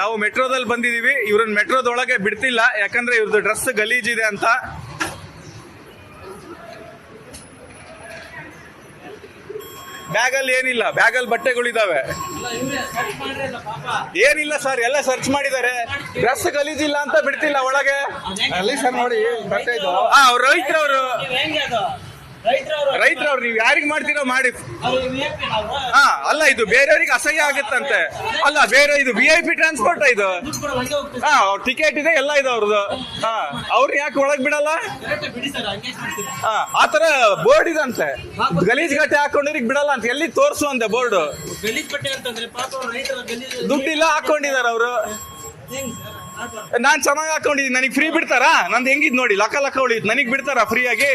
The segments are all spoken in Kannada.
ನಾವು ಮೆಟ್ರೋದಲ್ಲಿ ಬಂದಿದೀವಿ ಇವ್ರನ್ನ ಮೆಟ್ರೋದೊಳಗೆ ಬಿಡ್ತಿಲ್ಲ. ಯಾಕಂದ್ರೆ ಇವ್ರದ್ದು ಡ್ರೆಸ್ ಗಲೀಜಿದೆ ಅಂತ. ಬ್ಯಾಗಲ್ಲಿ ಏನಿಲ್ಲ. ಬ್ಯಾಗಲ್ಲಿ ಬಟ್ಟೆಗಳಿದಾವೆ. ಏನಿಲ್ಲ ಸರ್. ಎಲ್ಲ ಸರ್ಚ್ ಮಾಡಿದ್ದಾರೆ. ಡ್ರೆಸ್ ಗಲೀಜಿಲ್ಲ ಅಂತ ಬಿಡ್ತಿಲ್ಲ ಒಳಗೆ. ಅಲ್ಲಿ ಸರ್ ನೋಡಿ ಬಟ್ಟೆ ಇದು ಆ ಅವ್ರು ರೈತರವರು. ಹೆಂಗೆ ಅದು? ರೈತರವರು ರೈತರವ್ರು ನೀವು ಯಾರಿಗೆ ಮಾಡ್ತೀರೋ ಮಾಡಿ ಹಾ ಅಲ್ಲ ಇದು ಬೇರೆಯವ್ರಿಗೆ ಅಸಹ್ಯ ಆಗುತ್ತಂತೆ. ಅಲ್ಲ ಬೇರೆ ಇದು ವಿ ಐ ಪಿ ಟ್ರಾನ್ಸ್ಪೋರ್ಟ್ ಇದು? ಹಾ ಟಿಕೆಟ್ ಇದೆ ಎಲ್ಲ ಇದೆ ಅವ್ರದ್ದು ಹಾ ಅವ್ರು ಯಾಕೆ ಒಳಗ್ ಬಿಡಲ್ಲ? ಹಾ ಆತರ ಬೋರ್ಡ್ ಇದಂತೆ. ಗಲೀಜ್ ಗಟ್ಟೆ ಹಾಕೊಂಡಿರಿ ಬಿಡಲ್ಲ ಅಂತ ಎಲ್ಲಿ ತೋರಿಸು ಅಂತೆ ಬೋರ್ಡ್? ದುಡ್ಡಿಲ್ಲ ಹಾಕೊಂಡಿದಾರ ಅವರು. ನಾನ್ ಚೆನ್ನಾಗಿ ಹಾಕೊಂಡಿದ್ದೀನಿ ನನಗೆ ಫ್ರೀ ಬಿಡ್ತಾರಾ? ನಂದು ಹೆಂಗಿದ್ ನೋಡಿ ಲಕ್ಕ ಲಕ್ಕ ಉಳಿದ್ ನನಗ್ ಬಿಡ್ತಾರಾ ಫ್ರೀ ಆಗಿ?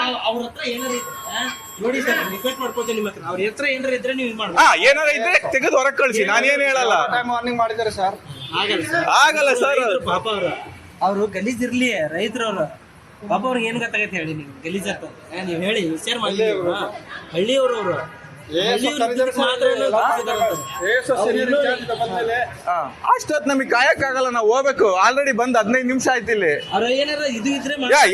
ಅವ್- ಅವ್ರ ಹತ್ರ ಏನಾರ ಇದ್ರೆ ನೋಡಿ ಸರ್ ರಿಕ್ವೆಸ್ಟ್ ಮಾಡ್ಕೊತೀನಿ ನಿಮ್ಮ ಹತ್ರ. ಅವ್ರ ಹತ್ರ ಏನಾರ ಇದ್ರೆ ನೀವು ಇದು ಹಾ ಏನಾರ ಇದ್ರೆ ತೆಗೆದು ಹೊರಗೆ ಕಳ್ಸಿ. ನಾನೇನ್ ಹೇಳಲ್ಲ. ಟೈಮ್ ವಾರ್ನಿಂಗ್ ಮಾಡಿದ್ದಾರೆ ಸರ್. ಆಗಲ್ಲ ಸರ್. ಆಗಲ್ಲ ಸರ್. ಪಾಪ ಅವರು. ಅವರು ಗಲೀಜಿರ್ಲಿ ರೈತರವ್ರು ಪಾಪ ಅವ್ರಿಗೆ ಏನ್ ಗೊತ್ತಾಗತ್ತೆ ಹೇಳಿ ನೀವು? ಗಲೀಜ್ ಅಂತ ನೀವು ನೀವ್ ಹೇಳಿ ವಿಚಾರ ಮಾಡಿ ಹಳ್ಳಿಯವ್ರವ್ರು ಹಳ್ಳಿಯವ್ರು ಅವರು. ಅಷ್ಟೊತ್ ನಮಗೆ ಕಾಯಕ್ಕಾಗಲ್ಲ ನಾವು ಹೋಗ್ಬೇಕು. ಆಲ್ರೆಡಿ ಬಂದ್ ಹದಿನೈದು ನಿಮಿಷ ಆಯ್ತು ಇಲ್ಲಿ.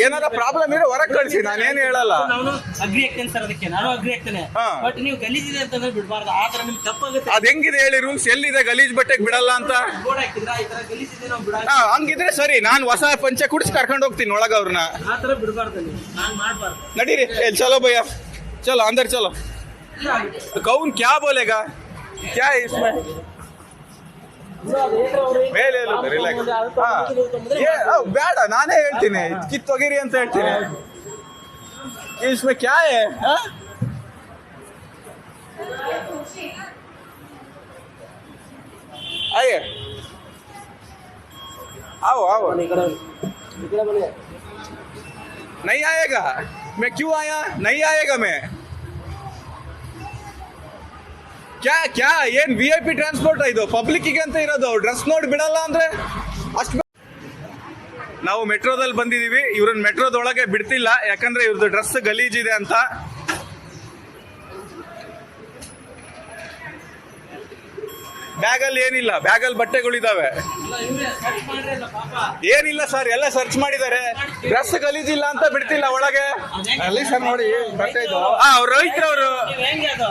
ಏನಾರ ಪ್ರಾಬ್ಲಮ್ ಇರೋ ಹೊರಗ್ ಕಳ್ಸಿ ನಾನೇನ್ ಹೇಳಲ್ಲ. ನಾನು ಅಗ್ರಿ ಆಗ್ತೇನೆ ಸರ್ ಅದಕ್ಕೆ. ನಾನು ಅಗ್ರಿ ಆಗ್ತೇನೆ. ಬಟ್ ನೀವು ಗಲೀಜ್ ಇದೆ ಅಂತಂದ್ರೆ ಬಿಡಬಾರ್ದು. ಆ ತರ ನಿಮ್ಗೆ ತಪ್ಪಾಗುತ್ತೆ. ಅದ್ ಹೆಂಗಿದೆ ಹೇಳಿ ರೂಮ್ಸ್ ಎಲ್ಲಿದೆ? ಗಲೀಜ್ ಬಟ್ಟೆಗೆ ಬಿಡಲ್ಲ ಅಂತ? ಹಂಗಿದ್ರೆ ಸರಿ. ನಾನು ಹೊಸ ಪಂಚೆ ಕುಡಿಸಿ ಕರ್ಕೊಂಡು ಹೋಗ್ತೀನಿ ಒಳಗ ಅವ್ರನ್ನ ಆ ತರ ಬಿಡಬಾರ್ದು ನಾನ್ ನಡೀರಿ. ಚಲೋ ಭಯ್ಯ. ಚಲೋ ಅಂದ್ರೆ ಚಲೋ. ಕೌನ್ ಕ್ಯಾ ಬೋಲೆಗ ಕ್ಯಾ है इसमें ಮೇಲೆ ಹೇಳು, relax. ಹಾ. ಏ, ಅವ್ ಬೇಡ ನಾನೇ ಹೇಳ್ತೀನಿ ಕಿತ್ತೊಗಿರಿ ಅಂತ ಹೇಳ್ತೀನಿ इसमें क्या है हाँ? आइए आओ आओ नहीं आएगा मैं क्यों आया नहीं आएगा मैं ಕ್ಯಾ ಕ್ಯಾ ಏನ್ ವಿ ಐ ಪಿ ಟ್ರಾನ್ಸ್ಪೋರ್ಟ್ ಇದು? ಪಬ್ಲಿಕ್ಕಿಗೆ ಅಂತ ಇರೋದು ಡ್ರೆಸ್ ನೋಡಿ ಬಿಡಲ್ಲ ಅಂದ್ರೆ ಅಷ್ಟು ನಾವು ಮೆಟ್ರೋದಲ್ಲಿ ಬಂದಿದೀವಿ ಇವ್ರನ್ನ ಮೆಟ್ರೋದೊಳಗೆ ಬಿಡ್ತಿಲ್ಲ. ಯಾಕಂದ್ರೆ ಇವ್ರದ್ದು ಡ್ರೆಸ್ ಗಲೀಜಿದೆ ಅಂತ. ಬ್ಯಾಗಲ್ಲಿ ಏನಿಲ್ಲ. ಬ್ಯಾಗಲ್ಲಿ ಬಟ್ಟೆಗಳಿದಾವೆ. ಏನಿಲ್ಲ ಸರ್ ಎಲ್ಲ ಸರ್ಚ್ ಮಾಡಿದ್ದಾರೆ. ಡ್ರೆಸ್ ಗಲೀಜಿಲ್ಲ ಅಂತ ಬಿಡ್ತಿಲ್ಲ ಒಳಗೆ. ಅಲ್ಲಿ ಸರ್ ನೋಡಿ ಬಟ್ಟೆ ಇದು ಆ ಅವ್ರು ರೈತರವರು ಅದು?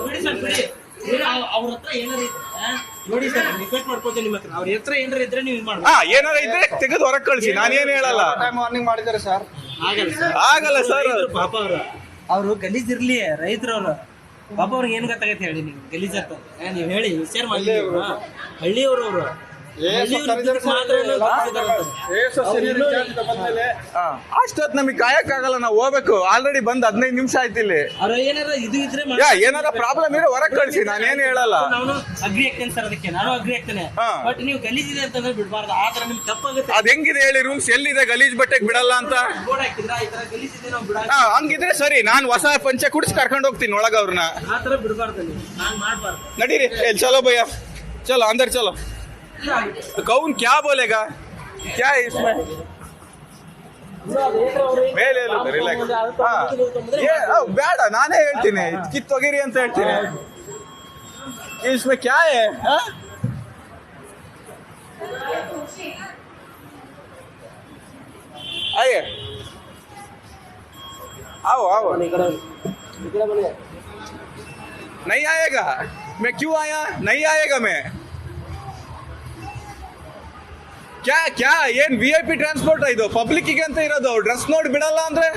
ಬಿಡಿ ಸರ್ ಬಿಡಿ. ಬಿಡಿ, ಅವ್- ಅವ್ರ ಹತ್ರ ಏನಾರ ಇದ್ರೆ ನೋಡಿ ಸರ್ ರಿಕ್ವೆಸ್ಟ್ ಮಾಡ್ಕೊತೀನಿ ನಿಮ್ಮ ಹತ್ರ. ಅವ್ರ ಹತ್ರ ಏನಾರ ಇದ್ರೆ ನೀವು ಇದು ಹಾ ಏನಾರ ಇದ್ರೆ ತೆಗೆದು ಹೊರಗೆ ಕಳ್ಸಿ. ನಾನೇನ್ ಹೇಳಲ್ಲ. ಟೈಮ್ ವಾರ್ನಿಂಗ್ ಮಾಡಿದ್ದಾರೆ ಸರ್. ಆಗಲ್ಲ ಸರ್. ಆಗಲ್ಲ ಸರ್. ಪಾಪ ಅವರು. ಅವರು ಗಲೀಜಿರ್ಲಿ ರೈತರು ರೈತರವ್ರು ಪಾಪ ಅವ್ರಿಗೆ ಏನ್ ಗೊತ್ತಾಗತ್ತೆ ಹೇಳಿ ನೀವು ಗಲೀಜ್ ಅಂತ ನೀವು ನೀವ್ ಹೇಳಿ ವಿಚಾರ ಮಾಡಿ ಹಳ್ಳಿಯವ್ರು ಅವರು. ಅಷ್ಟೊತ್ ನಮಗೆ ಕಾಯಕ್ಕಾಗಲ್ಲ ನಾವು ಹೋಗ್ಬೇಕು. ಆಲ್ರೆಡಿ ಬಂದ್ ಹದಿನೈದು ನಿಮಿಷ ಆಯ್ತು ಇಲ್ಲಿ. ಅವ್ರ ಏನಾರ ಇದು ಇದ್ರೆ ಯಾ ಏನಾರ ಪ್ರಾಬ್ಲಮ್ ಇರೋ ಹೊರಗ್ ಕಳ್ಸಿ. ನಾನೇನ್ ಹೇಳಲ್ಲ. ನಾನು ಅಗ್ರಿ ಆಗ್ತೇನೆ ಸರ್ ಅದಕ್ಕೆ. ನಾನು ಅಗ್ರಿ ಆಗ್ತೇನೆ. ಬಟ್ ನೀವು ಗಲೀಜ್ ಇದೆ ಅಂತಂದ್ರೆ ಬಿಡಬಾರ್ದು. ಆದ್ರೆ ನಿಮ್ಗೆ ತಪ್ಪಾಗುತ್ತೆ. ಅದ್ ಹೆಂಗಿದೆ ಹೇಳಿ ರೂಮ್ಸ್? ಎಲ್ಲಿದೆ? ಗಲೀಜ್ ಬಟ್ಟೆಗೆ ಬಿಡಲ್ಲ ಅಂತ? ಹಂಗಿದ್ರೆ ಸರಿ. ನಾನು ಹೊಸ ಪಂಚೆ ಕುಡಿಸಿ ಕರ್ಕೊಂಡು ಹೋಗ್ತೀನಿ ಒಳಗ ಅವ್ರನ್ನ ನಡೀರಿ. ಚಲೋ ಭಯ್ಯ. ಚಲೋ ಅಂದ್ರೆ ಚಲೋ. ಕೌನ್ ಕ್ಯಾ ಬೋಲೆಗ ಕ್ಯಾ है इसमें ಮೇಲೆ ಹೇಳು, relax. ಹಾ. ಏ, ಅವ್ ಬೇಡ ನಾನೇ ಹೇಳ್ತೀನಿ ಕಿತ್ತೊಗಿರಿ ಅಂತ ಹೇಳ್ತೀನಿ इसमें क्या है हाँ? आइए आओ आओ नहीं आएगा मैं क्यों आया नहीं आएगा मैं ಕ್ಯಾ ಕ್ಯಾ, ಏನ್ ವಿ ಐ ಪಿ ಟ್ರಾನ್ಸ್ಪೋರ್ಟ್ ಇದು? ಪಬ್ಲಿಕ್ಕಿಗೆ ಅಂತ ಇರೋದು ಡ್ರೆಸ್ ನೋಡಿ ಬಿಡಲ್ಲ ಅಂದ್ರೆ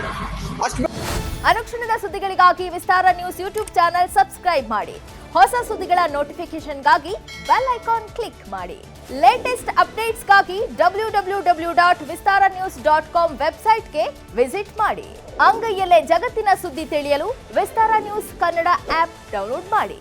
ಅನುಕ್ಷಣದ ಸುದ್ದಿಗಳಿಗಾಗಿ Vistara News YouTube channel subscribe ಮಾಡಿ. ಹೊಸ ಸುದ್ದಿಗಳ ನೋಟಿಫಿಕೇಶನ್ಗಾಗಿ ಬೆಲ್ ಐಕಾನ್ ಕ್ಲಿಕ್ ಮಾಡಿ. Latest ಅಪ್ಡೇಟ್ಸ್ಗಾಗಿ W W W dot Vistara News dot com ವೆಬ್ಸೈಟ್ಗೆ ವಿಸಿಟ್ ಮಾಡಿ. ಅಂಗೈಯಲ್ಲೇ ಜಗತ್ತಿನ ಸುದ್ದಿ ತಿಳಿಯಲು Vistara News Kannada app download ಮಾಡಿ.